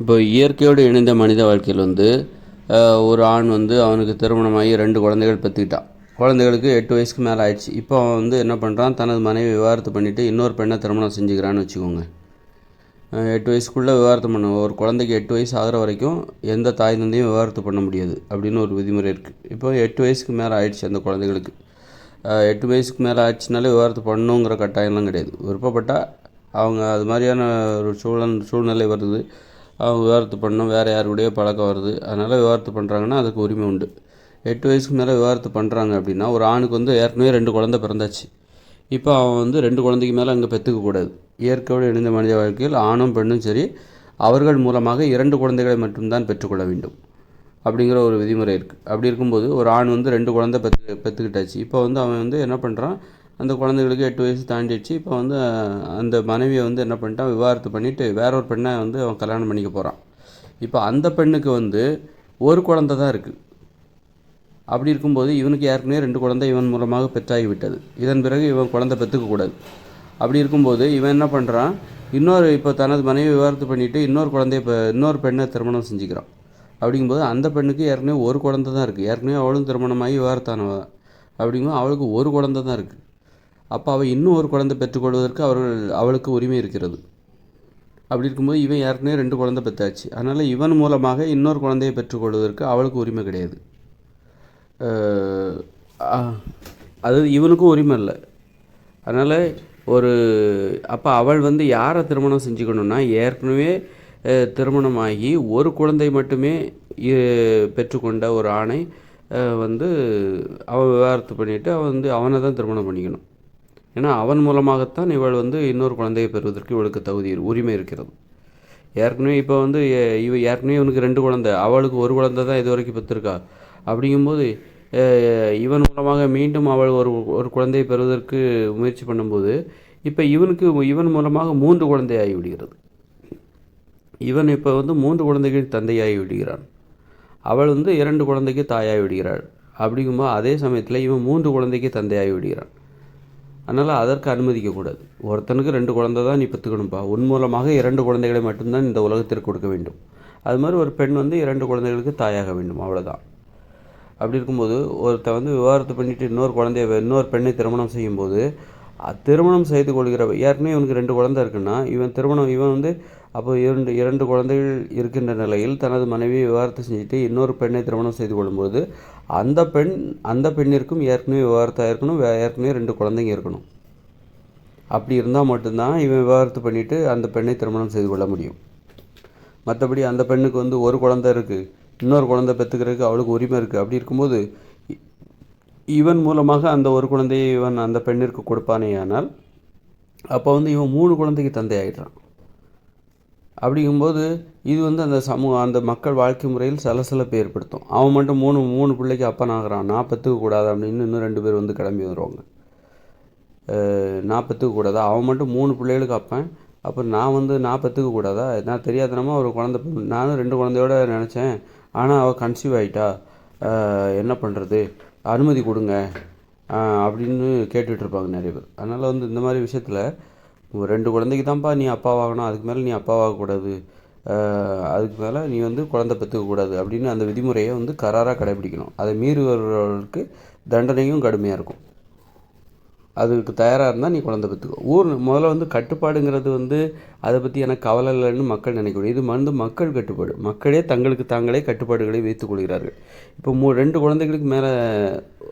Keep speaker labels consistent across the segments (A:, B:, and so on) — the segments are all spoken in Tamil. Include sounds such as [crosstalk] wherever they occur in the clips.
A: இப்போ இயற்கையோடு இணைந்த மனித வாழ்க்கையில் வந்து ஒரு ஆண் வந்து அவனுக்கு திருமணமாகி ரெண்டு குழந்தைகள் பெற்றுக்கிட்டான். குழந்தைகளுக்கு எட்டு வயசுக்கு மேலே ஆயிடுச்சு. இப்போ அவன் வந்து என்ன பண்ணுறான் தனது மனைவி விவாகரத்து பண்ணிவிட்டு இன்னொரு பெண்ணை திருமணம் செஞ்சுக்கிறான்னு வச்சுக்கோங்க. எட்டு வயசுக்குள்ளே விவாகரத்து பண்ண ஒரு குழந்தைக்கு எட்டு வயசு ஆகிற வரைக்கும் எந்த தாய் தந்தையும் விவாகரத்து பண்ண முடியாது அப்படின்னு ஒரு விதிமுறை இருக்குது இப்போ எட்டு வயசுக்கு மேலே ஆயிடுச்சு அந்த குழந்தைகளுக்கு. எட்டு வயசுக்கு மேலே ஆயிடுச்சுனாலே விவாகரத்து பண்ணணுங்கிற கட்டாயம்லாம் கிடையாது. விருப்பப்பட்டால் அவங்க அது மாதிரியான ஒரு சூழல் சூழ்நிலை வருது. அவங்க விவாகரத்து பண்ணணும். வேறு யாருடைய பழக்கம் வருது. அதனால் விவாகரத்து பண்ணுறாங்கன்னா அதுக்கு உரிமை உண்டு. எட்டு வயசுக்கு மேலே விவாகரத்து பண்ணுறாங்க அப்படின்னா ஒரு ஆணுக்கு வந்து ஏற்கனவே ரெண்டு குழந்தை பிறந்தாச்சு. இப்போ அவன் வந்து ரெண்டு குழந்தைக்கு மேலே அங்கே பெற்றுக்கக்கூடாது இயற்கையோடு இணைந்த மனித வாழ்க்கையில் ஆணும் பெண்ணும் சரி அவர்கள் மூலமாக இரண்டு குழந்தைகளை மட்டும்தான் பெற்றுக்கொள்ள வேண்டும். அப்படிங்கிற ஒரு விதிமுறை இருக்குது அப்படி இருக்கும்போது ஒரு ஆண் வந்து ரெண்டு குழந்தை பெற்று பெற்றுக்கிட்டாச்சு இப்போ வந்து அவன் வந்து என்ன பண்ணுறான் அந்த குழந்தைகளுக்கு எட்டு வயசு தாண்டிடுச்சு. இப்போ வந்து அந்த மனைவியை வந்து என்ன பண்ணிட்டான் விவாகரத்து பண்ணிவிட்டு வேற ஒரு பெண்ணை வந்து அவன் கல்யாணம் பண்ணிக்க போகிறான் இப்போ அந்த பெண்ணுக்கு வந்து ஒரு குழந்தை தான் இருக்குது அப்படி இருக்கும்போது இவனுக்கு ஏற்கனவே ரெண்டு குழந்தை இவன் மூலமாக பெற்றாகி விட்டது இதன் பிறகு இவன் குழந்தை பெற்றுக்கக்கூடாது. அப்படி இருக்கும்போது இவன் என்ன பண்ணுறான் இன்னொரு இப்போ தனது மனைவி விவாகரத்து பண்ணிவிட்டு இன்னொரு குழந்தைய இப்போ இன்னொரு பெண்ணை திருமணம் செஞ்சுக்கிறான். அப்படிங்கும்போது அந்த பெண்ணுக்கு ஏற்கனவே ஒரு குழந்தை தான் இருக்குது ஏற்கனவே அவளும் திருமணமாகி விவாகரத்தானவ. அப்படிங்கும்போது அவளுக்கு ஒரு குழந்தை தான் இருக்குது அப்போ அவள் இன்னும் ஒரு குழந்தை பெற்றுக்கொள்வதற்கு அவர்கள் அவளுக்கு உரிமை இருக்கிறது. அப்படி இருக்கும்போது இவன் ஏற்கனவே ரெண்டு குழந்தை பெற்றாச்சு. அதனால் இவன் மூலமாக இன்னொரு குழந்தையை பெற்றுக்கொள்வதற்கு அவளுக்கு உரிமை கிடையாது. அது இவனுக்கும் உரிமை இல்லை. அதனால் ஒரு அப்போ அவள் வந்து யாரை திருமணம் செஞ்சுக்கணுன்னா ஏற்கனவே திருமணமாகி ஒரு குழந்தை மட்டுமே பெற்றுக்கொண்ட ஒரு ஆணை வந்து அவன் விவகாரத்து பண்ணிவிட்டு அவன் வந்து அவனை தான் திருமணம் பண்ணிக்கணும். ஏன்னா அவன் மூலமாகத்தான் இவள் வந்து இன்னொரு குழந்தையை பெறுவதற்கு இவளுக்கு தகுதி உரிமை இருக்கிறது. ஏற்கனவே இப்போ வந்து இவ ஏற்கனவே இவனுக்கு ரெண்டு குழந்தை அவளுக்கு ஒரு குழந்தை தான் இது வரைக்கும் பெற்றிருக்கா. அப்படிங்கும்போது இவன் மூலமாக மீண்டும் அவள் ஒரு ஒரு குழந்தையை பெறுவதற்கு முயற்சி பண்ணும்போது இப்போ இவனுக்கு இவன் மூலமாக மூன்று குழந்தையாகி விடுகிறது. இவன் இப்போ வந்து மூன்று குழந்தைகள் தந்தையாகி விடுகிறான். அவள் வந்து இரண்டு குழந்தைக்கு தாயாகி விடுகிறாள். அப்படிங்கும்போது அதே சமயத்தில் இவன் மூன்று குழந்தைக்கு தந்தையாகி விடுகிறான். அதனால் அதற்கு அனுமதிக்கக்கூடாது ஒருத்தனுக்கு ரெண்டு குழந்தை தான் நீ பெற்றுக்கணும்ப்பா உன் மூலமாக இரண்டு குழந்தைகளை மட்டும்தான் இந்த உலகத்திற்கு கொடுக்க வேண்டும். அது மாதிரி ஒரு பெண் வந்து இரண்டு குழந்தைகளுக்கு தாயாக வேண்டும். அவ்வளோதான் அப்படி இருக்கும்போது ஒருத்தன் வந்து விவாகரத்து பண்ணிவிட்டு இன்னொரு குழந்தைய இன்னொரு பெண்ணை திருமணம் செய்யும்போது திருமணம் செய்து கொள்கிற ஏற்கனவே இவனுக்கு ரெண்டு குழந்தை இருக்குன்னா இவன் திருமணம் இவன் வந்து அப்போ இரண்டு இரண்டு குழந்தைகள் இருக்கின்ற நிலையில் தனது மனைவியை விவாகரத்து செஞ்சுட்டு இன்னொரு பெண்ணை திருமணம் செய்து கொள்ளும்போது அந்த பெண் அந்த பெண்ணிற்கும் ஏற்கனவே விவாகரத்தாக இருக்கணும் ஏற்கனவே ரெண்டு குழந்தைங்க இருக்கணும். அப்படி இருந்தால் மட்டும்தான் இவன் விவாகரத்து பண்ணிவிட்டு அந்த பெண்ணை திருமணம் செய்து கொள்ள முடியும். மற்றபடி அந்த பெண்ணுக்கு வந்து ஒரு குழந்தை இருக்குது இன்னொரு குழந்தை பெற்றுக்கிறதுக்கு அவளுக்கு உரிமை இருக்குது அப்படி இருக்கும்போது இ- இவன் மூலமாக அந்த ஒரு குழந்தையை இவன் அந்த பெண்ணிற்கு கொடுப்பானே ஆனால் அப்போ வந்து இவன் மூணு குழந்தைக்கு தந்தை ஆகிடுறான் அப்படிங்கும்போது இது வந்து அந்த சமூக அந்த மக்கள் வாழ்க்கை முறையில் சலசலப்பை ஏற்படுத்தும். அவன் மட்டும் மூணு மூணு பிள்ளைக்கு அப்பன் ஆகிறான் நான் கூடாது அப்படின்னு இன்னும் ரெண்டு பேர் வந்து கிளம்பி வருவாங்க நாற்பத்துக்கு கூடாதா? அவன் மட்டும் மூணு பிள்ளைகளுக்கு அப்பன். அப்புறம் நான் வந்து நாற்பத்துக்கு கூடாதா? நான் தெரியாதனமா ஒரு குழந்தை நானும் ரெண்டு குழந்தையோட நினச்சேன். ஆனால் அவள் கன்சீவ் ஆகிட்டா என்ன பண்ணுறது அனுமதி கொடுங்க. அப்படின்னு கேட்டுட்ருப்பாங்க நிறைய பேர். அதனால் வந்து இந்த மாதிரி விஷயத்தில் ரெண்டு குழந்தைக்கு தான்ப்பா நீ அப்பாவாகணும் அதுக்கு மேலே நீ அப்பாவாகக்கூடாது அஹ் அதுக்கு மேலே நீ வந்து குழந்தை பெற்றுக்கக்கூடாது அப்படின்னு அந்த விதிமுறையை வந்து கராராக கடைபிடிக்கணும். அதை மீறுபவர்களுக்கு தண்டனையும் கடுமையாக இருக்கும். அதுக்கு தயாராக இருந்தால் நீ குழந்தை பெற்றுக்கோ. ஊர் முதல்ல வந்து கட்டுப்பாடுங்கிறது வந்து அதை பற்றி எனக்கு கவலை இல்லைன்னு மக்கள் நினைக்கக்கூடிய இது வந்து மக்கள் கட்டுப்பாடு. மக்களே தங்களுக்கு தாங்களே கட்டுப்பாடுகளை வைத்துக் கொள்கிறார்கள். இப்போ மூ ரெண்டு குழந்தைகளுக்கு மேலே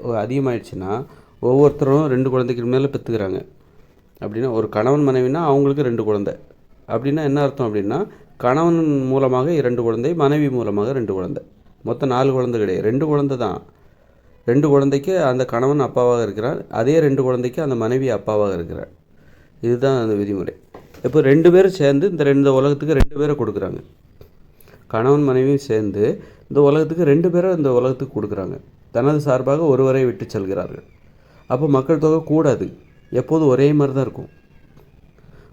A: அதிகமாயிடுச்சுன்னா ஒவ்வொருத்தரும் ரெண்டு குழந்தைகளுக்கு மேலே பெற்றுக்கிறாங்க. அப்படின்னா ஒரு கணவன் மனைவினா அவங்களுக்கு ரெண்டு குழந்தை. அப்படின்னா என்ன அர்த்தம் அப்படின்னா கணவன் மூலமாக இரண்டு குழந்தை மனைவி மூலமாக ரெண்டு குழந்தை. மொத்தம் நாலு குழந்தை கிடையாது. ரெண்டு குழந்தை தான். ரெண்டு குழந்தைக்கு அந்த கணவன் அப்பாவாக இருக்கிறார். அதே ரெண்டு குழந்தைக்கு அந்த மனைவி அப்பாவாக இருக்கிறார். இதுதான் அந்த விதிமுறை. இப்போ ரெண்டு பேரும் சேர்ந்து இந்த ரெண்டு உலகத்துக்கு ரெண்டு பேரை கொடுக்குறாங்க. கணவன் மனைவியும் சேர்ந்து இந்த உலகத்துக்கு ரெண்டு பேரை இந்த உலகத்துக்கு கொடுக்குறாங்க. தனது சார்பாக ஒருவரை விட்டு செல்கிறார்கள். அப்போ மக்கள் தொகை கூடாது. எப்போதும் ஒரே மாதிரி தான் இருக்கும்.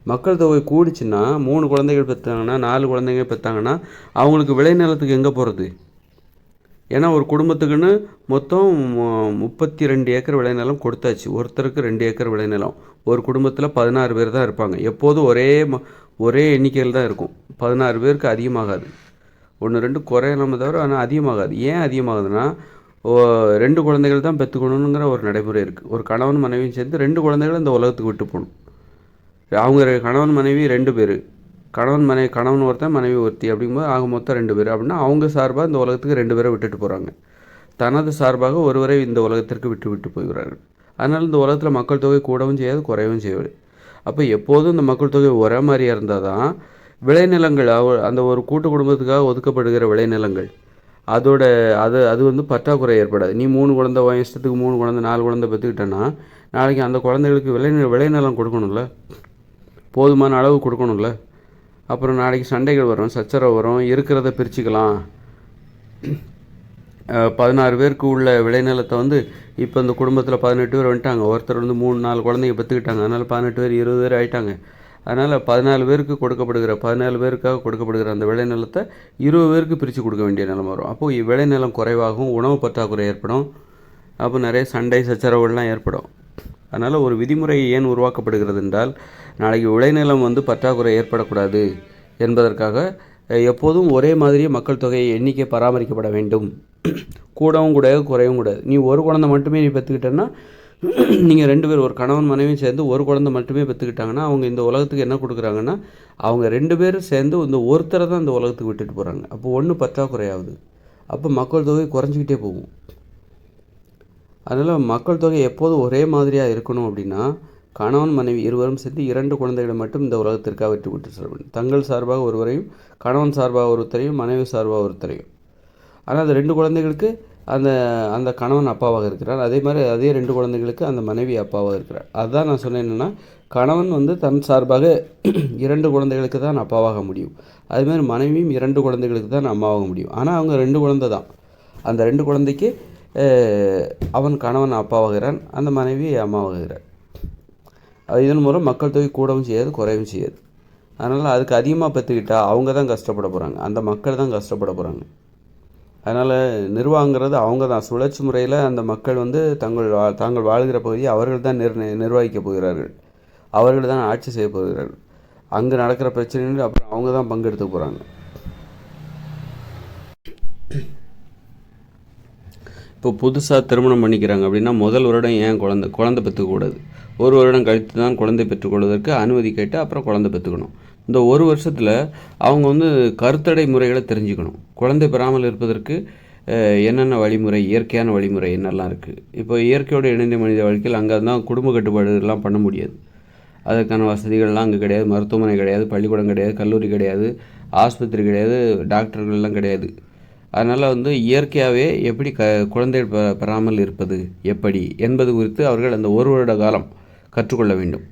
A: மக்கள் தொகை கூடிச்சுன்னா மூணு குழந்தைகள் பெற்றாங்கன்னா நாலு குழந்தைங்க பெற்றாங்கன்னா அவங்களுக்கு விளைநிலத்துக்கு எங்கே போகிறது ஏன்னா ஒரு குடும்பத்துக்குன்னு மொத்தம் முப்பத்தி ரெண்டு ஏக்கர் விளைநிலம் கொடுத்தாச்சு. ஒருத்தருக்கு ரெண்டு ஏக்கர் விளைநிலம் ஒரு குடும்பத்தில் பதினாறு பேர் தான் இருப்பாங்க. எப்போதும் ஒரே ம- ஒரே எண்ணிக்கையில் தான் இருக்கும். பதினாறு பேருக்கு அதிகமாகாது. ஒன்று ரெண்டு குறையலாமே தவிர ஆனால் அதிகமாகாது. ஏன் அதிகமாகுதுன்னா ரெண்டு குழந்தைகள் தான் பெற்றுக்கணுங்கிற ஒரு நடைமுறை இருக்குது ஒரு கணவன் மனைவியும் சேர்ந்து ரெண்டு குழந்தைகள் இந்த உலகத்துக்கு விட்டு போகணும். அவங்க கணவன் மனைவி ரெண்டு பேர். கணவன் மனைவி கணவன் ஒருத்தன் மனைவி ஒருத்தி அப்படிங்கும்போது ஆக மொத்தம் ரெண்டு பேர். அப்படின்னா அவங்க சார்பாக இந்த உலகத்துக்கு ரெண்டு பேரை விட்டுட்டு போகிறாங்க தனது சார்பாக ஒருவரை இந்த உலகத்திற்கு விட்டு விட்டு போகிறார்கள். அதனால் இந்த உலகத்தில் மக்கள் தொகை கூடவும் செய்யாது குறையவும் செய்யாது அப்போ எப்போதும் இந்த மக்கள் தொகை ஒரே மாதிரியாக இருந்தால் தான் விளைநிலங்கள் அவ- அந்த ஒரு கூட்டு குடும்பத்துக்காக ஒதுக்கப்படுகிற விளைநிலங்கள் அதோட அது அது வந்து பற்றாக்குறை ஏற்படாது. நீ மூணு குழந்த உன் இஷ்டத்துக்கு மூணு குழந்த நாலு குழந்தை பெற்றுக்கிட்டேன்னா நாளைக்கு அந்த குழந்தைகளுக்கு விளை விளைநிலம் கொடுக்கணும்ல? போதுமான அளவு கொடுக்கணும்ல? அப்புறம் நாளைக்கு சண்டைகள் வரும் சச்சரவு வரும் இருக்கிறத பிரிச்சுக்கலாம். பதினாறு பேருக்கு உள்ள விளைநிலத்தை வந்து இப்போ இந்த குடும்பத்தில் பதினெட்டு பேர் வந்துட்டாங்க. ஒருத்தர் வந்து மூணு நாலு குழந்தைங்க பெற்றுக்கிட்டாங்க அதனால் பதினெட்டு பேர் இருபது பேர் ஆயிட்டாங்க. அதனால் பதினாலு பேருக்கு கொடுக்கப்படுகிற பதினாலு பேருக்காக கொடுக்கப்படுகிற அந்த விளைநிலத்தை இருபது பேருக்கு பிரித்து கொடுக்க வேண்டிய நிலம் வரும். அப்போது விளைநிலம் குறைவாகும் உணவு பற்றாக்குறை ஏற்படும். அப்போ நிறைய சண்டை சச்சரவுகள்லாம் ஏற்படும். அதனால் ஒரு விதிமுறை ஏன் உருவாக்கப்படுகிறது என்றால் நாளைக்கு விளைநிலம் வந்து பற்றாக்குறை ஏற்படக்கூடாது என்பதற்காக எப்போதும் ஒரே மாதிரியே மக்கள் தொகை எண்ணிக்கை பராமரிக்கப்பட வேண்டும். கூடவும் கூடாது குறையவும் கூடாது. நீ ஒரு குழந்தை மட்டுமே நீ பெற்றுக்கிட்டேன்னா [clears throat] நீங்கள் ரெண்டு பேர் ஒரு கணவன் மனைவியும் சேர்ந்து ஒரு குழந்தை மட்டுமே பெற்றுக்கிட்டாங்கன்னா அவங்க இந்த உலகத்துக்கு என்ன கொடுக்குறாங்கன்னா அவங்க ரெண்டு பேரும் சேர்ந்து இந்த ஒருத்தரை தான் இந்த உலகத்துக்கு விட்டுட்டு போகிறாங்க அப்போ ஒன்று பற்றாக்குறையாகுது அப்போ மக்கள் தொகை குறைஞ்சிக்கிட்டே போகும். அதனால் மக்கள் தொகை எப்போதும் ஒரே மாதிரியாக இருக்கணும் அப்படின்னா கணவன் மனைவி இருவரும் சேர்ந்து இரண்டு குழந்தைகளை மட்டும் இந்த உலகத்திற்காக விட்டு விட்டு செல்ல வேண்டும். தங்கள் சார்பாக ஒருவரையும் கணவன் சார்பாக ஒருத்தரையும் மனைவி சார்பாக ஒருத்தரையும். ஆனால் அந்த ரெண்டு குழந்தைகளுக்கு அந்த அந்த கணவன் அப்பாவாக இருக்கிறார். அதே மாதிரி அதே ரெண்டு குழந்தைகளுக்கு அந்த மனைவி அப்பாவாக இருக்கிறார். அதுதான் நான் சொன்னேன் என்னென்னா கணவன் வந்து தன் சார்பாக இரண்டு குழந்தைகளுக்கு தான் அப்பாவாக முடியும். அதுமாதிரி மனைவியும் இரண்டு குழந்தைகளுக்கு தான் அம்மாவாக முடியும். ஆனால் அவங்க ரெண்டு குழந்தை தான். அந்த ரெண்டு குழந்தைக்கு அவன் கணவன் அப்பாவாகிறான் அந்த மனைவி அம்மாவாகிறார் அது இதன் மூலம் மக்கள் தொகை கூடவும் செய்யாது குறையவும் செய்யாது. அதனால் அதுக்கு அதிகமாக பெற்றுக்கிட்டால் அவங்க தான் கஷ்டப்பட போகிறாங்க அந்த மக்கள் தான் கஷ்டப்பட போகிறாங்க அதனால் நிர்வாகங்கிறது அவங்க தான் சுழற்சி முறையில் அந்த மக்கள் வந்து தங்கள் வா தாங்கள் வாழ்கிற பகுதியை அவர்கள் தான் நிர் நிர்வகிக்கப் போகிறார்கள். அவர்கள் தான் ஆட்சி செய்ய போகிறார்கள். அங்கே நடக்கிற பிரச்சனைகள் அப்புறம் அவங்க தான் பங்கெடுத்து போகிறாங்க இப்போ புதுசாக திருமணம் பண்ணிக்கிறாங்க அப்படின்னா முதல் வருடம் ஏன் குழந்தை குழந்தை பெற்றுக்கூடாது ஒரு வருடம் கழித்து தான் குழந்தை பெற்றுக்கொள்வதற்கு அனுமதி கேட்டு அப்புறம் குழந்தை பெற்றுக்கணும். இந்த ஒரு வருஷத்தில் அவங்க வந்து கருத்தடை முறைகளை தெரிஞ்சுக்கணும். குழந்தை பெறாமல் இருப்பதற்கு என்னென்ன வழிமுறை இயற்கையான வழிமுறை என்னெல்லாம் இருக்குது இப்போ இயற்கையோடு இணைந்த மனித வாழ்க்கையில் அங்கே தான் குடும்ப கட்டுப்பாடுலாம் பண்ண முடியாது. அதற்கான வசதிகள்லாம் அங்கே கிடையாது. மருத்துவமனை கிடையாது பள்ளிக்கூடம் கிடையாது கல்லூரி கிடையாது ஆஸ்பத்திரி கிடையாது டாக்டர்கள்லாம் கிடையாது. அதனால் வந்து இயற்கையாகவே எப்படி க குழந்தைகள் பெ பெறாமல் இருப்பது எப்படி என்பது குறித்து அவர்கள் அந்த ஒரு வருட காலம் கற்றுக்கொள்ள வேண்டும்.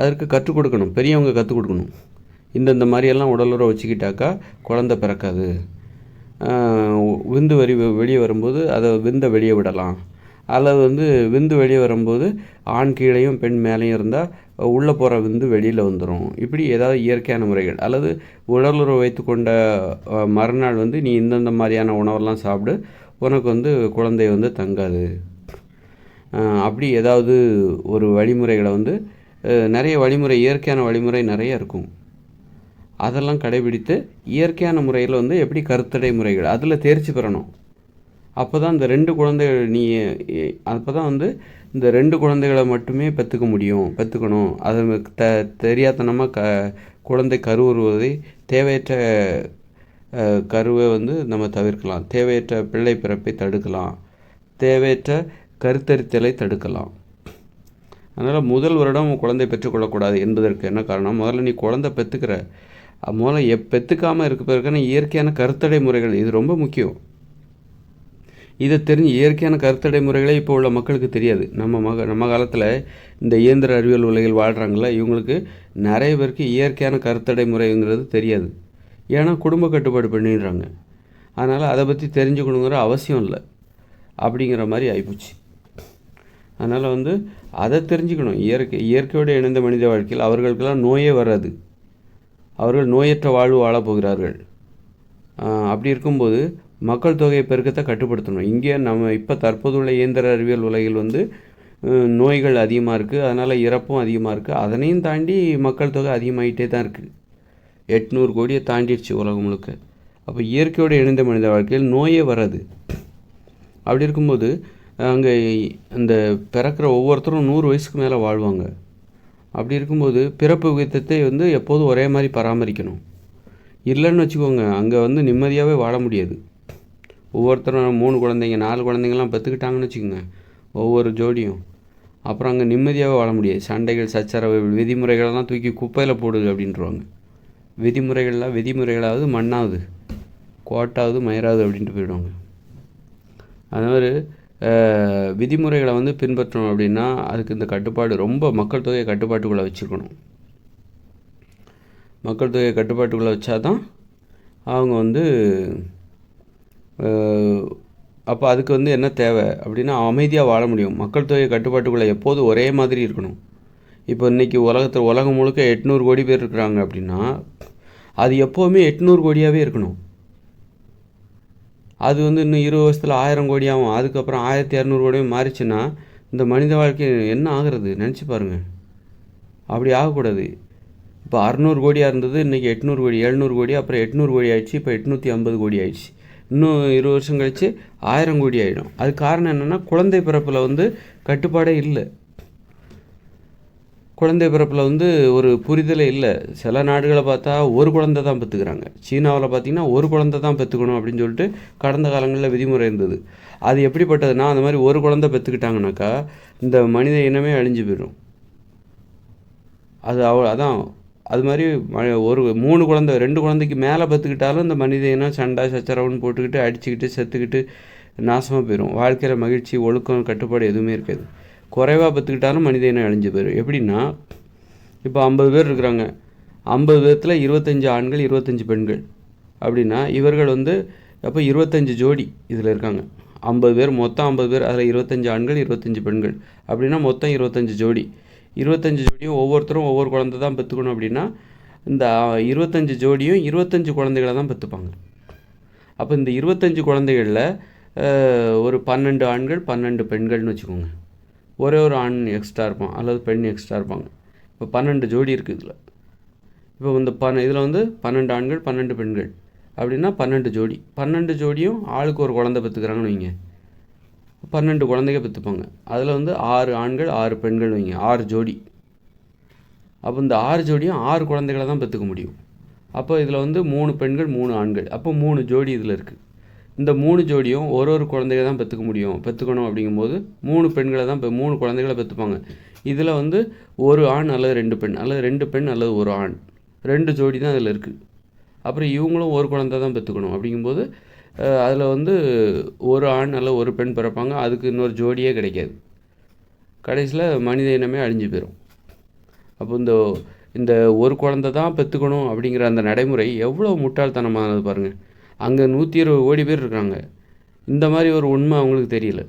A: அதற்கு கற்றுக் கொடுக்கணும். பெரியவங்க கற்றுக் கொடுக்கணும். இந்தந்த மாதிரியெல்லாம் உடலுறவு வச்சுக்கிட்டாக்கா குழந்தை பிறக்காது. விந்து வரி வெளியே வரும்போது அதை விந்தை வெளியே விடலாம். அல்லது வந்து விந்து வெளியே வரும்போது ஆண் கீழேயும் பெண் மேலேயும் இருந்தால் உள்ளே போகிற விந்து வெளியில் வந்துடும் இப்படி ஏதாவது இயற்கையான முறைகள். அல்லது உடலுறவு வைத்துக்கொண்ட கொண்ட மறுநாள் வந்து நீ இந்தந்த மாதிரியான உணவெல்லாம் சாப்பிடு உனக்கு வந்து குழந்தை வந்து தங்காது. அப்படி ஏதாவது ஒரு வழிமுறைகளை வந்து நிறைய வழிமுறை இயற்கையான வழிமுறை நிறைய இருக்கும். அதெல்லாம் கடைபிடித்து இயற்கையான முறையில் வந்து எப்படி கருத்தடை முறைகள் அதில் தேர்ச்சி பெறணும். அப்போ தான் இந்த ரெண்டு குழந்தைகள் நீ அப்போ தான் வந்து இந்த ரெண்டு குழந்தைகளை மட்டுமே பெற்றுக்க முடியும் பெற்றுக்கணும் அது த தெரியாதனமாக க குழந்தை கருவுறுவதை தேவையற்ற கருவை வந்து நம்ம தவிர்க்கலாம். தேவையற்ற பிள்ளை பிறப்பை தடுக்கலாம். தேவையற்ற கருத்தரித்தலை தடுக்கலாம். அதனால் முதல் வருடம் குழந்தை பெற்றுக்கொள்ளக்கூடாது என்பதற்கு என்ன காரணம்? முதல்ல நீ குழந்தை பெற்றுக்கிற முதல்ல எப் பெற்றுக்காமல் இருப்பதற்கான இயற்கையான கருத்தடை முறைகள் இது ரொம்ப முக்கியம். இதை தெரிஞ்சு இயற்கையான கருத்தடை முறைகளே இப்போ உள்ள மக்களுக்கு தெரியாது. நம்ம மக நம்ம காலத்தில் இந்த இயந்திர அறிவியல் உலகில் வாழ்கிறாங்கள இவங்களுக்கு நிறைய பேருக்கு இயற்கையான கருத்தடை முறைங்கிறது தெரியாது. ஏன்னா குடும்ப கட்டுப்பாடு பண்ணிடுறாங்க. அதனால் அதை பற்றி தெரிஞ்சுக்கணுங்கிற அவசியம் இல்லை. அப்படிங்கிற மாதிரி ஆகிப்போச்சு அதனால் வந்து அதை தெரிஞ்சுக்கணும். இயற்கை இயற்கையோடு இணைந்த மனித வாழ்க்கையில் அவர்களுக்கெல்லாம் நோயே வராது. அவர்கள் நோயற்ற வாழ்வு வாழப் போகிறார்கள் அப்படி இருக்கும்போது மக்கள் தொகை பெருக்கத்தை கட்டுப்படுத்தணும். இங்கே நம்ம இப்போ தற்போதுள்ள இயந்திர அறிவியல் உலகில் வந்து நோய்கள் அதிகமாக இருக்குது அதனால் இறப்பும் அதிகமாக இருக்குது அதனையும் தாண்டி மக்கள் தொகை அதிகமாகிட்டே தான் இருக்குது எட்நூறு கோடியை தாண்டிடுச்சு உலகம் முழுக்க. அப்போ இயற்கையோடு இணைந்த மனித வாழ்க்கையில் நோயே வராது. அப்படி இருக்கும்போது அங்கே அந்த பிறக்கிற ஒவ்வொருத்தரும் நூறு வயசுக்கு மேலே வாழ்வாங்க. அப்படி இருக்கும்போது பிறப்பு விகிதத்தை வந்து எப்போதும் ஒரே மாதிரி பராமரிக்கணும். இல்லைன்னு வச்சுக்கோங்க அங்கே வந்து நிம்மதியாகவே வாழ முடியாது. ஒவ்வொருத்தரும் மூணு குழந்தைங்க நாலு குழந்தைங்கலாம் பெற்றுக்கிட்டாங்கன்னு வச்சுக்கோங்க ஒவ்வொரு ஜோடியும். அப்புறம் அங்கே நிம்மதியாகவே வாழ முடியாது. சண்டைகள் சச்சரவு விதிமுறைகளெல்லாம் தூக்கி குப்பையில் போடுது அப்படின்றவாங்க. விதிமுறைகள்லாம் விதிமுறைகளாவது மண்ணாவது கோட்டாவது மயிராவது அப்படின்ட்டு போயிடுவாங்க. அது மாதிரி விதிமுறைகளை வந்து பின்பற்றணும் அப்படின்னா அதுக்கு இந்த கட்டுப்பாடு ரொம்ப மக்கள் தொகையை கட்டுப்பாட்டுக்குள்ளே வச்சுருக்கணும். மக்கள் தொகையை கட்டுப்பாட்டுக்குள்ளே வச்சாதான் அவங்க வந்து அப்போ அதுக்கு வந்து என்ன தேவை அப்படின்னா அமைதியாக வாழ முடியும். மக்கள் தொகை கட்டுப்பாட்டுக்குள்ளே எப்போதும் ஒரே மாதிரி இருக்கணும். இப்போ இன்றைக்கி உலகத்தில் உலகம் முழுக்க எட்நூறு கோடி பேர் இருக்கிறாங்க அப்படின்னா அது எப்போவுமே எட்நூறு கோடியாகவே இருக்கணும். அது வந்து இன்னும் இருபது வருஷத்தில் ஆயிரம் கோடி ஆகும். அதுக்கப்புறம் ஆயிரத்தி இரநூறு கோடியும் மாறிச்சுன்னா இந்த மனித வாழ்க்கை என்ன ஆகுறது? நினச்சி பாருங்கள் அப்படி ஆகக்கூடாது. இப்போ அறநூறு கோடியாக இருந்தது இன்றைக்கி எட்நூறு கோடி எழுநூறு கோடி அப்புறம் எட்நூறு கோடி ஆயிடுச்சு இப்போ எட்நூற்றி ஐம்பது கோடி ஆயிடுச்சு. இன்னும் இருபது வருஷம் கழித்து ஆயிரம் கோடி ஆகிடும் அது காரணம் என்னென்னா குழந்தை பிறப்பில் வந்து கட்டுப்பாடே இல்லை. குழந்தை பிறப்பில் வந்து ஒரு புரிதலே இல்லை. சில நாடுகளை பார்த்தா ஒரு குழந்தை தான் பெற்றுக்கிறாங்க சீனாவில் பார்த்தீங்கன்னா ஒரு குழந்தை தான் பெற்றுக்கணும் அப்படின்னு சொல்லிட்டு கடந்த காலங்களில் விதிமுறை இருந்தது. அது எப்படிப்பட்டதுன்னா அந்த மாதிரி ஒரு குழந்தை பெற்றுக்கிட்டாங்கனாக்கா இந்த மனித இனமே அழிஞ்சு போயிடும். அது அவ அதான். அது மாதிரி ம- ஒரு மூணு குழந்தை ரெண்டு குழந்தைக்கு மேலே பெற்றுக்கிட்டாலும் இந்த மனித இனம் சண்டை சச்சரவுன்னு போட்டுக்கிட்டு அடிச்சுக்கிட்டு செத்துக்கிட்டு நாசமாக போயிடும் வாழ்க்கையில் மகிழ்ச்சி ஒழுக்கம் கட்டுப்பாடு எதுவுமே இருக்காது. குறைவாக பெற்றுக்கிட்டாலும் மனித இனம் அழிஞ்சு போயிடும் எப்படின்னா இப்போ ஐம்பது பேர் இருக்கிறாங்க. ஐம்பது பேர்த்தில் இருபத்தஞ்சி ஆண்கள் இருபத்தஞ்சி பெண்கள். அப்படின்னா இவர்கள் வந்து அப்போ இருபத்தஞ்சி ஜோடி இதில் இருக்காங்க. ஐம்பது பேர் மொத்தம் ஐம்பது பேர் அதில் இருபத்தஞ்சி ஆண்கள் இருபத்தஞ்சி பெண்கள். அப்படின்னா மொத்தம் இருபத்தஞ்சி ஜோடி. இருபத்தஞ்சி ஜோடியும் ஒவ்வொருத்தரும் ஒவ்வொரு குழந்தை தான் பெற்றுக்கணும் அப்படின்னா இந்த இருபத்தஞ்சி ஜோடியும் இருபத்தஞ்சி குழந்தைகளை தான் பெற்றுப்பாங்க அப்போ இந்த இருபத்தஞ்சி குழந்தைகளில் ஒரு பன்னெண்டு ஆண்கள் பன்னெண்டு பெண்கள்னு வச்சுக்கோங்க. ஒரே ஒரு ஆண் எக்ஸ்ட்ரா இருப்பான் அல்லது பெண் எக்ஸ்ட்ரா இருப்பாங்க. இப்போ பன்னெண்டு ஜோடி இருக்குது இதில். இப்போ இந்த பன்ன இதில் வந்து பன்னெண்டு ஆண்கள் பன்னெண்டு பெண்கள். அப்படின்னா பன்னெண்டு ஜோடி. பன்னெண்டு ஜோடியும் ஆளுக்கு ஒரு குழந்தை பெற்றுக்கிறாங்கன்னு வைங்க. பன்னெண்டு குழந்தைங்க பெற்றுப்பாங்க அதில் வந்து ஆறு ஆண்கள் ஆறு பெண்கள் வைங்க. ஆறு ஜோடி. அப்போ இந்த ஆறு ஜோடியும் ஆறு குழந்தைகளை தான் பெற்றுக்க முடியும். அப்போ இதில் வந்து மூணு பெண்கள் மூணு ஆண்கள். அப்போ மூணு ஜோடி இதில் இருக்குது இந்த மூணு ஜோடியும் ஒரு ஒரு குழந்தைய தான் பெற்றுக்க முடியும். பெற்றுக்கணும் அப்படிங்கும்போது மூணு பெண்களை தான் இப்போ மூணு குழந்தைகளை பெற்றுப்பாங்க. இதில் வந்து ஒரு ஆண் அல்லது ரெண்டு பெண் அல்லது ரெண்டு பெண் அல்லது ஒரு ஆண். ரெண்டு ஜோடி தான் அதில் இருக்குது அப்புறம் இவங்களும் ஒரு குழந்தை தான் பெற்றுக்கணும் அப்படிங்கும்போது அதில் வந்து ஒரு ஆண் அல்லது ஒரு பெண் பிறப்பாங்க. அதுக்கு இன்னொரு ஜோடியே கிடைக்காது. கடைசியில் மனித இனமே அழிஞ்சு போயிடும் அப்போ இந்த இந்த ஒரு குழந்தை தான் பெற்றுக்கணும் அப்படிங்கிற அந்த நடைமுறை எவ்வளோ முட்டாள்தனமானது பாருங்கள் அங்கே நூற்றி இருபது கோடி பேர் இருக்காங்க. இந்த மாதிரி ஒரு உண்மை அவங்களுக்கு தெரியல.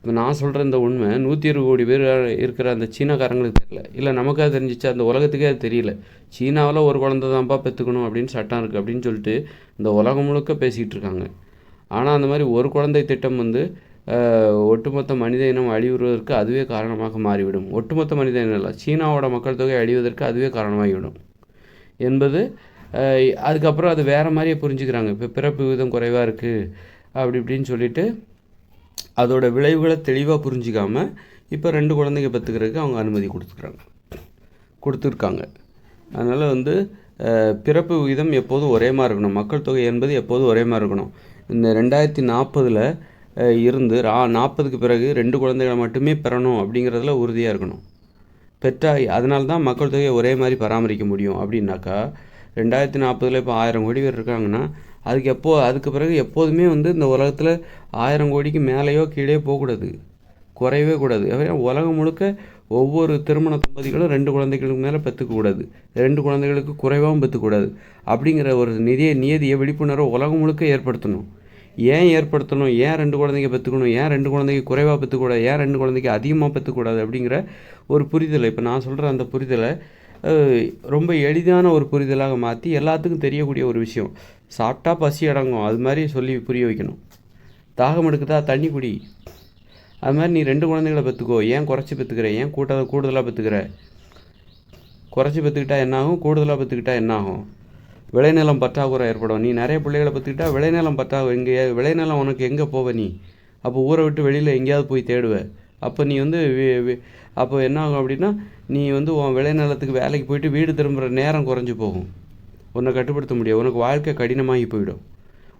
A: இப்போ நான் சொல்கிற இந்த உண்மை நூற்றி இருபது கோடி பேர் இருக்கிற அந்த சீனாக்காரங்களுக்கு தெரியல. இல்லை நமக்கு அது தெரிஞ்சிச்சு? அந்த உலகத்துக்கே அது தெரியல. சீனாவில் ஒரு குழந்த தான்ப்பா பெற்றுக்கணும் அப்படின்னு சட்டம் இருக்குது அப்படின்னு சொல்லிட்டு இந்த உலகம் முழுக்க பேசிகிட்டு இருக்காங்க. ஆனால் அந்த மாதிரி ஒரு குழந்தை திட்டம் வந்து ஒட்டுமொத்த மனித இனம் அழிவுறுவதற்கு அதுவே காரணமாக மாறிவிடும். ஒட்டுமொத்த மனித இனம் இல்லை சீனாவோட மக்கள் தொகை அழிவதற்கு அதுவே காரணமாகிவிடும். என்பது அதுக்கப்புறம் அது வேறு மாதிரியே புரிஞ்சுக்கிறாங்க. இப்போ பிறப்பு விகிதம் குறைவாக இருக்குது அப்படி இப்படின்னு சொல்லிட்டு அதோட விளைவுகளை தெளிவாக புரிஞ்சிக்காமல் இப்போ ரெண்டு குழந்தைங்க பெற்றுக்கிறதுக்கு அவங்க அனுமதி கொடுத்துக்கிறாங்க. கொடுத்துருக்காங்க. அதனால் வந்து பிறப்பு விகிதம் எப்போதும் ஒரே மாதிரி இருக்கணும். மக்கள் தொகை என்பது எப்போதும் ஒரே மாதிரி இருக்கணும். இந்த ரெண்டாயிரத்தி நாற்பதில் இருந்து ரா நாற்பதுக்கு பிறகு ரெண்டு குழந்தைகளை மட்டுமே பெறணும் அப்படிங்கிறதுல உறுதியாக இருக்கணும். பெற்றா அதனால தான் மக்கள் தொகையை ஒரே மாதிரி பராமரிக்க முடியும் அப்படின்னாக்கா ரெண்டாயிரத்தி நாற்பதில் இப்போ ஆயிரம் கோடி பேர் இருக்காங்கன்னா அதுக்கு எப்போ அதுக்கு பிறகு எப்போதுமே வந்து இந்த உலகத்தில் ஆயிரம் கோடிக்கு மேலேயோ கீழே போகக்கூடாது. குறையவே கூடாது. ஏன்னா உலகம் முழுக்க ஒவ்வொரு திருமண தம்பதிகளும் ரெண்டு குழந்தைகளுக்கு மேலே பெற்றுக்கக்கூடாது ரெண்டு குழந்தைகளுக்கு குறைவாகவும் பெற்றுக்கூடாது அப்படிங்கிற ஒரு நிதிய நியதியை விழிப்புணர்வை உலகம் முழுக்க ஏற்படுத்தணும். ஏன் ஏற்படுத்தணும்? ஏன் ரெண்டு குழந்தைங்க பெற்றுக்கணும் ஏன் ரெண்டு குழந்தைங்க குறைவாக பெற்றுக்கூடாது ஏன் ரெண்டு குழந்தைங்க அதிகமாக பெற்றுக்கூடாது அப்படிங்கிற ஒரு புரிதலை இப்போ நான் சொல்கிற அந்த புரிதலை ரொம்ப எளிதான ஒரு புரிதலாக மாற்றி எல்லாத்துக்கும் தெரியக்கூடிய ஒரு விஷயம். சாப்பிட்டா பசி அடங்கும். அது மாதிரி சொல்லி புரிய வைக்கணும். தாகம் எடுக்குதா தண்ணி குடி. அது மாதிரி நீ ரெண்டு குழந்தைகளை பெற்றுக்கோ ஏன் குறைச்சி பெற்றுக்கிற ஏன் கூட்ட கூடுதலாக பெற்றுக்கிற குறைச்சி பெற்றுக்கிட்டா என்னாகும்? கூடுதலாக பெற்றுக்கிட்டா என்னாகும்? விளைநிலம் பற்றாக்குறை ஏற்படும். நீ நிறைய பிள்ளைகளை பெற்றுக்கிட்டா விளைநிலம் பற்றாக்குறை இங்கே விளைநிலம் உனக்கு எங்கே போவ நீ? அப்போ ஊரை விட்டு வெளியில் எங்கேயாவது போய் தேடுவ. அப்போ நீ வந்து அப்போ என்ன ஆகும் அப்படின்னா நீ வந்து உன் விளைநிலத்துக்கு வேலைக்கு போயிட்டு வீடு திரும்புகிற நேரம் குறைஞ்சி போகும். உன்னை கட்டுப்படுத்த முடியாது. உனக்கு வாழ்க்கை கடினமாகி போயிடும்.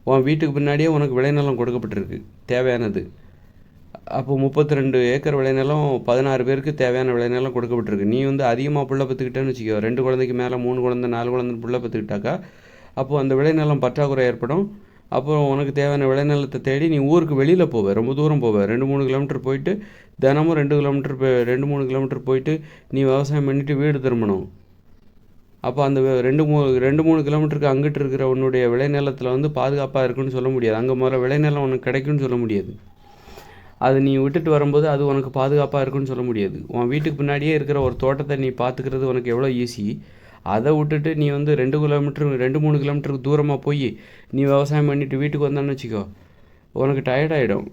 A: உன் வீட்டுக்கு பின்னாடியே உனக்கு விளைநிலம் கொடுக்கப்பட்டிருக்கு. தேவையானது. அப்போ முப்பத்தி ரெண்டு ஏக்கர் விளைநிலம் பதினாறு பேருக்கு தேவையான விளைநிலம் கொடுக்கப்பட்டிருக்கு. நீ வந்து அதிகமாக புள்ள பத்துக்கிட்டேன்னு வச்சுக்கோ. ரெண்டு குழந்தைக்கு மேலே மூணு குழந்தை நாலு குழந்தை புள்ள பத்துக்கிட்டாக்கா அப்போது அந்த விளைநிலம் பற்றாக்குறை ஏற்படும். அப்புறம் உனக்கு தேவையான விளைநிலத்தை தேடி நீ ஊருக்கு வெளியில் போவ. ரொம்ப தூரம் போவ. ரெண்டு மூணு கிலோமீட்டர் போயிட்டு தினமும் ரெண்டு கிலோமீட்டர் ரெண்டு மூணு கிலோமீட்டர் போயிட்டு நீ விவசாயம் பண்ணிவிட்டு வீடு திரும்பணும். அப்போ அந்த ரெண்டு மூ ரெண்டு மூணு கிலோமீட்டருக்கு அங்கிட்டு இருக்கிற உன்னுடைய விளைநிலத்தில் வந்து பாதுகாப்பாக இருக்குன்னு சொல்ல முடியாது. அங்கே முதல்ல விளைநிலம் உனக்கு கிடைக்குன்னு சொல்ல முடியாது. அது நீ விட்டுட்டு வரும்போது அது உனக்கு பாதுகாப்பாக இருக்குன்னு சொல்ல முடியாது. உன் வீட்டுக்கு பின்னாடியே இருக்கிற ஒரு தோட்டத்தை நீ பார்த்துக்கிறது உனக்கு எவ்வளோ ஈஸி அதை விட்டுட்டு நீ வந்து ரெண்டு கிலோமீட்டர் ரெண்டு மூணு கிலோமீட்டருக்கு தூரமாக போய் நீ விவசாயம் பண்ணிவிட்டு வீட்டுக்கு வந்தான்னு வச்சுக்கோ. உனக்கு டயர்டாயிடும்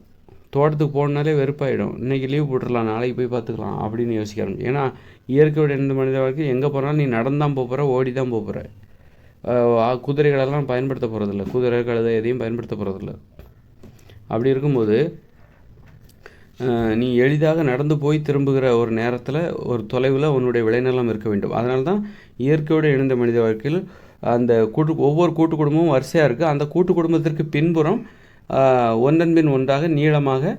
A: தோட்டத்துக்கு போனாலே வெறுப்பாயிடும். இன்றைக்கி லீவ் போட்டுடலாம் நாளைக்கு போய் பார்த்துக்கலாம் அப்படின்னு யோசிக்க ஆரம்பிச்சு ஏன்னா இயற்கையோட எந்த மனித வாழ்க்கை எங்கே போனாலும் நீ நடந்தான் போகிற ஓடி தான் போகிற குதிரைகளெல்லாம் பயன்படுத்த போகிறதில்ல குதிரை கழுதை எதையும் பயன்படுத்த போகிறதில்ல அப்படி இருக்கும்போது நீ எளிதாக நடந்து போய் திரும்புகிற ஒரு நேரத்தில் ஒரு தொலைவில் உன்னுடைய விளைநிலம் இருக்க வேண்டும். அதனால தான் இயற்கையோடு இணைந்த மனித வாழ்க்கையில் அந்த கூட்டு ஒவ்வொரு கூட்டு குடும்பமும் வரிசையாக இருக்குது அந்த கூட்டு குடும்பத்திற்கு பின்புறம் ஒன்றன் பின் ஒன்றாக நீளமாக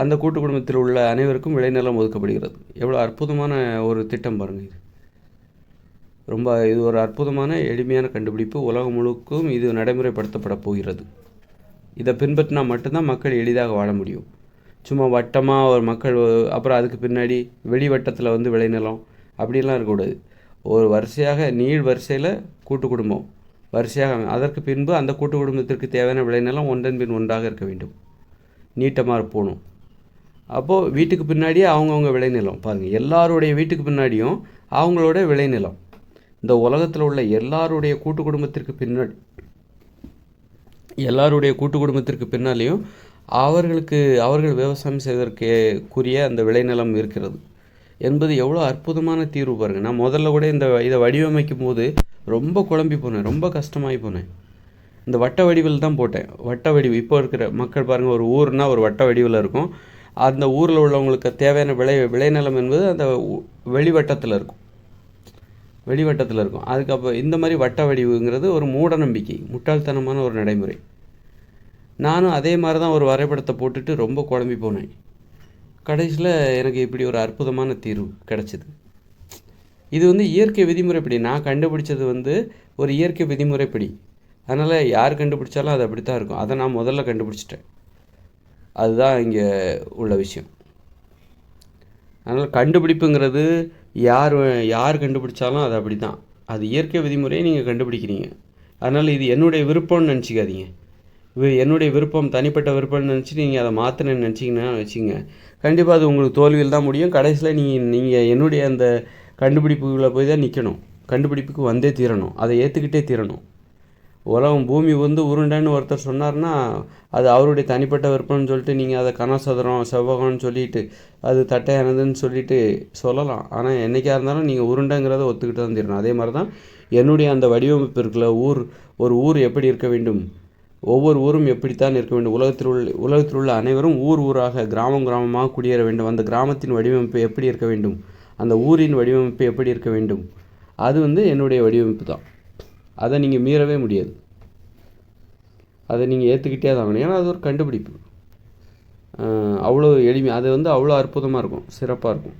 A: அந்த கூட்டு குடும்பத்தில் உள்ள அனைவருக்கும் விளைநிலம் ஒதுக்கப்படுகிறது. எவ்வளோ அற்புதமான ஒரு திட்டம் பாருங்கள் இது. ரொம்ப இது ஒரு அற்புதமான எளிமையான கண்டுபிடிப்பு. உலகம் முழுக்கும் இது நடைமுறைப்படுத்தப்பட போகிறது. இதை பின்பற்றினா மட்டும்தான் மக்கள் எளிதாக வாழ முடியும். சும்மா வட்டமாக ஒரு மக்கள் அப்புறம் அதுக்கு பின்னாடி வெளி வட்டத்தில் வந்து விளைநிலம் அப்படிலாம் இருக்கக்கூடாது. ஒரு வரிசையாக நீள் வரிசையில் கூட்டு குடும்பம். வரிசையாக அதற்கு பின்பு அந்த கூட்டு குடும்பத்திற்கு தேவையான விளைநிலம் ஒன்றன் பின் ஒன்றாக இருக்க வேண்டும். நீட்டமாக போகணும் அப்போது வீட்டுக்கு பின்னாடியே அவங்கவுங்க விளைநிலம். பாருங்கள் எல்லாருடைய வீட்டுக்கு பின்னாடியும் அவங்களோட விளைநிலம். இந்த உலகத்தில் உள்ள எல்லாருடைய கூட்டு குடும்பத்திற்கு பின்னாடி எல்லாருடைய கூட்டு குடும்பத்திற்கு பின்னாலேயும் அவர்களுக்கு அவர்கள் விவசாயம் செய்வதற்குரிய அந்த விளைநிலம் இருக்கிறது. என்பது எவ்வளோ அற்புதமான தீர்வு பாருங்கள் நான் முதல்ல கூட இந்த இதை வடிவமைக்கும் போது ரொம்ப குழம்பி போனேன் ரொம்ப கஷ்டமாகி போனேன். இந்த வட்ட வடிவில் தான் போட்டேன். வட்ட வடிவு இப்போ இருக்கிற மக்கள் பாருங்கள் ஒரு ஊர்னால் ஒரு வட்ட வடிவில் இருக்கும். அந்த ஊரில் உள்ளவங்களுக்கு தேவையான விளை விளைநிலம் என்பது அந்த வெளிவட்டத்தில் இருக்கும். வெளிவட்டத்தில் இருக்கும். அதுக்கப்புறம் இந்த மாதிரி வட்ட வடிவுங்கிறது ஒரு மூட நம்பிக்கை முட்டாள்தனமான ஒரு நடைமுறை. நானும் அதே மாதிரி தான் ஒரு வரைபடத்தை போட்டுட்டு ரொம்ப குழம்பி போனேன். கடைசியில் எனக்கு இப்படி ஒரு அற்புதமான தீர்வு கிடச்சிது. இது வந்து இயற்கை விதிமுறைப்படி நான் கண்டுபிடிச்சது வந்து ஒரு இயற்கை விதிமுறைப்படி அதனால் யார் கண்டுபிடிச்சாலும் அது அப்படி தான் இருக்கும். அதை நான் முதல்ல கண்டுபிடிச்சிட்டேன். அதுதான் இங்கே உள்ள விஷயம். அதனால் கண்டுபிடிப்புங்கிறது யார் யார் கண்டுபிடிச்சாலும் அது அப்படி தான் அது இயற்கை விதிமுறையை நீங்கள் கண்டுபிடிக்கிறீங்க. அதனால் இது என்னுடைய விருப்பம்னு நினச்சிக்காதீங்க. என்னுடைய விருப்பம் தனிப்பட்ட விருப்பம்னு நினச்சி நீங்கள் அதை மாற்றணும்னு நினச்சிங்கன்னா வச்சுங்க கண்டிப்பாக அது உங்களுக்கு தோல்வியில் தான் முடியும். கடைசியில் நீங்கள் நீங்கள் என்னுடைய அந்த கண்டுபிடிப்புகளை போய் தான் நிற்கணும் கண்டுபிடிப்புக்கு வந்தே தீரணும். அதை ஏற்றுக்கிட்டே தீரணும். உலகம் பூமி வந்து உருண்டைன்னு ஒருத்தர் சொன்னார்னா அது அவருடைய தனிப்பட்ட விருப்பம்னு சொல்லிட்டு நீங்கள் அதை கனசதுரம் செவ்வகம்னு சொல்லிட்டு அது தட்டையானதுன்னு சொல்லிட்டு சொல்லலாம். ஆனால் என்றைக்காக இருந்தாலும் நீங்கள் உருண்டைங்கிறத ஒத்துக்கிட்டு தான் தீரணும். அதே மாதிரி தான் என்னுடைய அந்த வடிவமைப்பு இருக்குல்ல ஊர் ஒரு ஊர் எப்படி இருக்க வேண்டும்? ஒவ்வொரு ஊரும் எப்படித்தான் இருக்க வேண்டும்? உலகத்தில் உள்ள உலகத்தில் உள்ள அனைவரும் ஊர் ஊராக கிராமம் கிராமமாக குடியேற வேண்டும். அந்த கிராமத்தின் வடிவமைப்பு எப்படி இருக்க வேண்டும்? அந்த ஊரின் வடிவமைப்பு எப்படி இருக்க வேண்டும்? அது வந்து என்னுடைய வடிவமைப்பு தான். அதை நீங்கள் மீறவே முடியாது. அதை நீங்கள் ஏற்றுக்கிட்டே தான் ஆகணும். ஏன்னா அது ஒரு கண்டுபிடிப்பு. அவ்வளோ எளிமை அது வந்து அவ்வளோ அற்புதமாக இருக்கும். சிறப்பாக இருக்கும்.